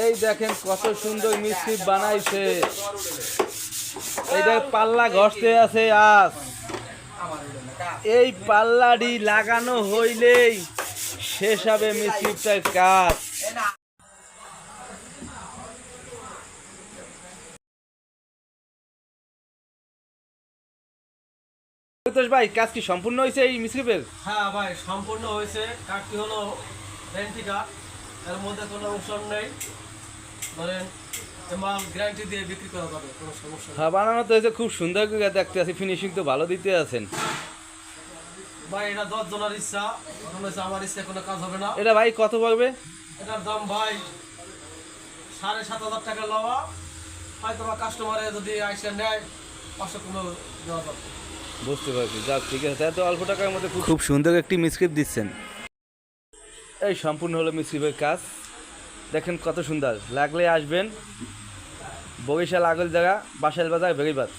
এই দেখেন কত সুন্দর মিষ্টি বানাইছে। এইটা পাল্লা ঘষতে আছে আজ। এই পাল্লাটি লাগানো হইলেই শেষ হবে মিস্ত্রিটার কাজ। ভাই, কাজ কি সম্পূর্ণ হয়েছে এই মিস্ত্রিপের হ্যাঁ ভাই, সম্পূর্ণ হয়েছে কাঠটি হলো এর মধ্যে কোনো অংশ নেই। ধরেন মাল গ্যারান্টি দিয়ে বিক্রি করা যাবে কোনো সমস্যা নেই। হ্যাঁ বানানো তো খুব সুন্দর করে দেখতে আছে ফিনিশিং তো ভালো দিতে আছেন। ভাই এটা দশ জনের ইচ্ছা আমার ইচ্ছা কোনো কাজ হবে না। এটা ভাই কত পড়বে? এটার দাম ভাই সাড়ে সাত হাজার টাকা লওয়া। হয়তো বা কাস্টমারে যদি আইসে নেয় পাঁচশো কোনো দেওয়া যাবে। বুঝতে পারছি। যাক ঠিক আছে এত অল্প টাকার মধ্যে খুব- সুন্দর একটি মিসক্রিপ দিচ্ছেন। এই সম্পূর্ণ হলো মিসক্রিপের কাজ। দেখেন কত সুন্দর। লাগলে আসবেন বরিশাল আগল জায়গা বাসাইল বাজার বেরিবাদ